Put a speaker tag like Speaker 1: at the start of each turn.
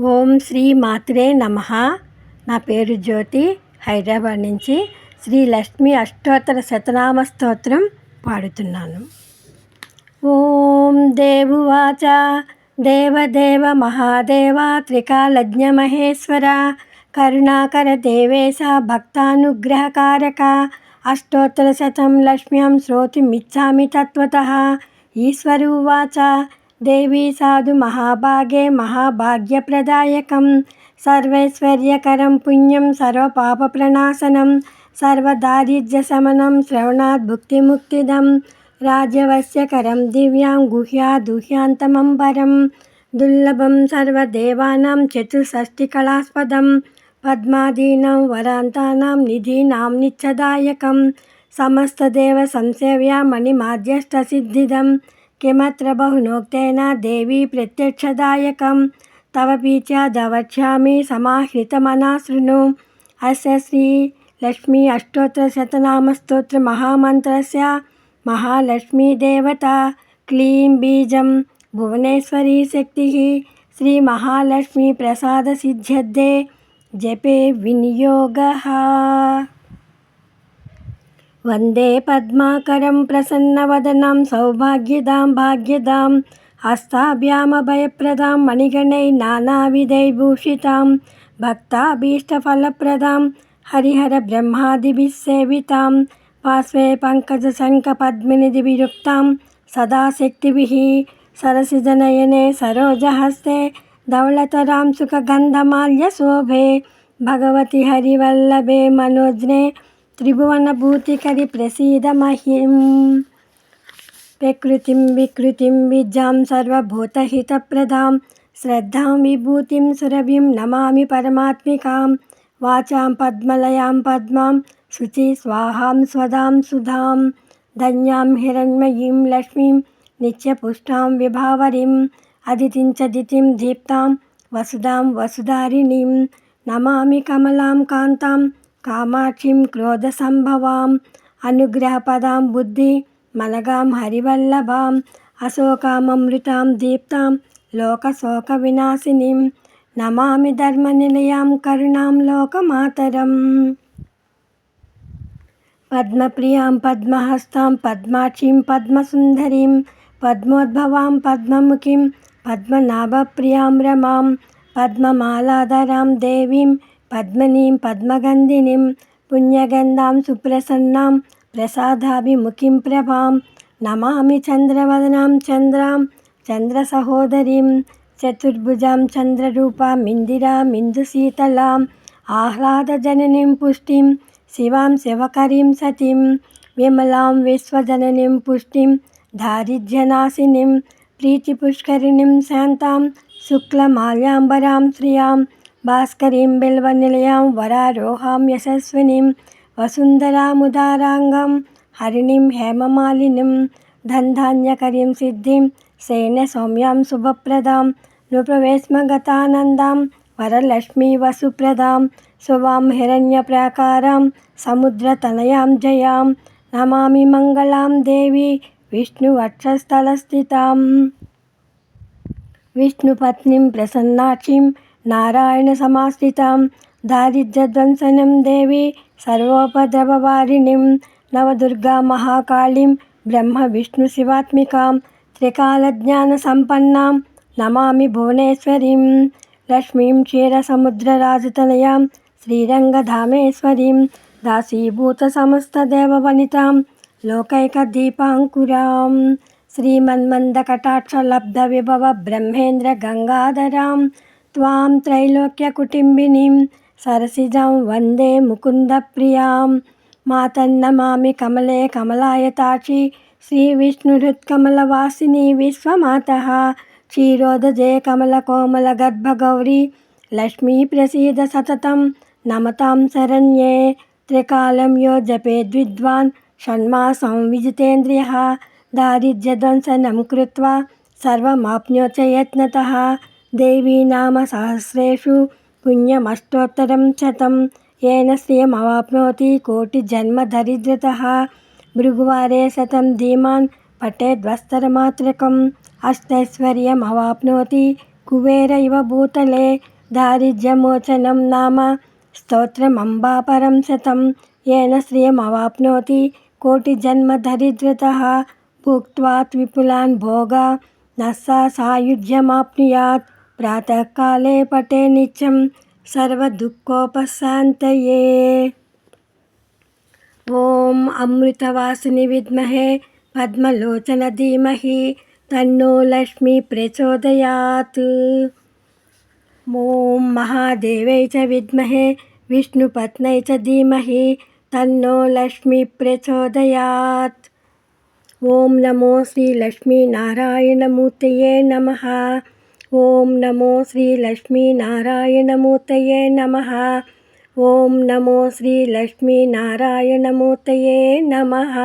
Speaker 1: ఓం శ్రీ మాత్రే నమ. నా పేరు జ్యోతి. హైదరాబాద్ నుంచి శ్రీ లక్ష్మి అష్టోత్తర శతనామ స్తోత్రం పాడుతున్నాను. ఓం దేవువాచ దేవదేవ మహాదేవ త్రికాలజ్ఞ మహేశ్వర కరుణాకర దేవేశ భక్తానుగ్రహకారక అష్టోత్తర శతం లక్ష్మ్యాం శ్రోతిమిచ్చామి తత్వత. ఈశ్వరువాచ దేవీ సాధు మహాభాగే మహాభాగ్యప్రదాయకం సర్వైశ్వర్యకరం పుణ్యం సర్వపాపప్రణాశనం సర్వదారిద్ర్యశమనం శ్రవణాద్ భుక్తిముక్తిదం రాజవశ్యకరం దివ్యాం గుహ్యా దుహ్యాంతమంబరం దుర్లభం సర్వదేవానాం చతుషష్టికళాస్పదం పద్మాదీనాం వరాంతానాం నిధీనాం నిత్యదాయకం సమస్తదేవ సంసేవ్య మణిమాధ్యష్టసిద్ధిదం किमत्र बहुनोक्तेन देवी प्रत्यक्षदायकं तव पीच्यादवक्ष्यामि समाहृतमना शृणु अस्य श्रीलक्ष्मी अष्टोत्तरशतनामस्तोत्रमहामन्त्रस्य महालक्ष्मीदेवता। क्लीं बीजं भुवनेश्वरी शक्तिः। श्रीमहालक्ष्मीप्रसादसिद्ध्यर्थे जपे विनियोगः। వందే పద్మాకరం ప్రసన్నవదనం సౌభాగ్యదాం భాగ్యదాం హస్తాభ్యామభయప్రదాం మణిగణై నానావిధైభూషితాం భక్తాభీష్టఫలప్రదాం హరిహర బ్రహ్మాదిభిస్సేవితాం పార్శ్వే పంకజశంఖపద్మినిధివియుక్తాం సదాశక్తిభిः సరసిజనయనే సరోజహస్తే ధవళతరాం సుఖగంధమాల్యశోభే భగవతి హరివల్లభే మనోజ్ఞే త్రిభువనభూతికరి ప్రసీద మహిం ప్రకృతిం వికృతిం విద్యాం సర్వభూతహితప్రదాం శ్రద్ధాం విభూతిం సురభిం నమామి పరమాత్మికాం వాచాం పద్మలయాం పద్మాం శుచి స్వాహాం స్వదాం సుధాం ధన్యాం హిరణ్మయీం లక్ష్మీం నిత్యపుష్టాం విభావరిం అదితిం చ దీప్తాం వసుదాం వసుధారిణీం నమామి కమలాం కాంతాం కామాక్షిం క్రోధసంభవాం అనుగ్రహపదాం బుద్ధి మలగాం హరివల్లభాం అశోకామృతాం దీప్తాం లోకశోక వినాశినిం నమామి ధర్మనిలయాం కరుణాం లోకమాతరం. పద్మప్రియాం పద్మహస్తాం పద్మాక్షిం పద్మసుందరీం పద్మోద్భవాం పద్మముఖిం పద్మనాభప్రియాం రమాం పద్మమాలాధరాం దేవీం పద్మనీం పద్మగంధినిం పుణ్యగంధాం సుప్రసన్నాం ప్రసాదాభిముఖిం ప్రభాం నమామి చంద్రవదనాం చంద్రాం చంద్రసహోదరీం చతుర్భుజాం చంద్రరూపాం చంద్రరూపామిందిరామిందుశీతలాం ఆహ్లాదజననీం పుష్టిం శివాం శివకరీం సతీం విమలాం విశ్వజననీం పుష్టిం దారిద్ర్యనాశినిం ప్రీతిపుష్కరిణీం శాంతాం శుక్లమాల్యాంబరాం శ్రియాం भास्करीं बिल्वनिलयां वरारोहां, यशस्विनीं, वसुन्धरामुदाराङ्गां, हरिणीं, हेममालिनीं, धन्धान्यकरीं सिद्धिं सौम्यां शुभप्रदां नृपवेश्मगतानन्दां वरलक्ष्मीवसुप्रदां सुवां हिरण्यप्राकारां, समुद्रतनयां जयां, नमामि मङ्गलां देवी विष्णुवक्षस्थलस्थितां विष्णुपत्नीं प्रसन्नाक्षीं नारायण नारायणसमाश्रितां दारिद्र्यध्वंसनं देवी सर्वोपद्रववारिणीं नवदुर्गामहाकालीं ब्रह्मविष्णुशिवात्मिकां त्रिकालज्ञानसम्पन्नां नमामि भुवनेश्वरीं लक्ष्मीं क्षीरसमुद्रराजतनयां लब्ध विभव ब्रह्मेन्द्र गंगाधरा క్షీరసముద్రరాజతనయాం శ్రీరంగధామేశ్వరీం దాసీభూతసమస్తదేవవనితాం లోకైకదీపాంకురాం శ్రీమన్మందకటాక్షలబ్ధవిభవ బ్రహ్మేంద్ర గంగాధరాం త్వాం త్రైలోక్యకుటుంబినీం సరసిజాం వందే ముకుందప్రియాం మాతన్నమామి కమలే కమలాయతాక్షి శ్రీవిష్ణుహృత్కమలవాసిని విశ్వమాత క్షీరోదజే కమలకోమలగర్భగౌరీ లక్ష్మీ ప్రసీద సతతం నమతాం శరణ్యే త్రికాలం देवीनामसहस्रेषु पुण्यमष्टोत्तरं शतं येन श्रियमवाप्नोति कोटिजन्मदरिद्रतः भृगुवारे शतं धीमान् पठेद्वस्त्रमात्रकम् अष्टैश्वर्यमवाप्नोति कुबेर इव भूतले दारिद्र्यमोचनं नाम स्तोत्रमम्बापरं शतं येन श्रियमवाप्नोति कोटिजन्मदरिद्रतः भुक्त्वा विपुलान् भोगा न सा सायुज्यमाप्नुयात् ప్రాతకాలే పటే నిత్యం సర్వదుఃఖోపశాంతయే. ఓం అమృతవాసిని విద్మహే పద్మలోచన ధీమహి తన్నో లక్ష్మి ప్రచోదయాత్. ఓం మహాదేవై చ విద్మహే విష్ణుపత్నై చ ధీమహి తన్నో లక్ష్మి ప్రచోదయాత్. ఓం నమో శ్రీ లక్ష్మీనారాయణమూర్తయే నమ. ॐ नमो श्रीलक्ष्मीनारायणमूर्तये नमः। ॐ नमो श्रीलक्ष्मीनारायणमूर्तये नमः।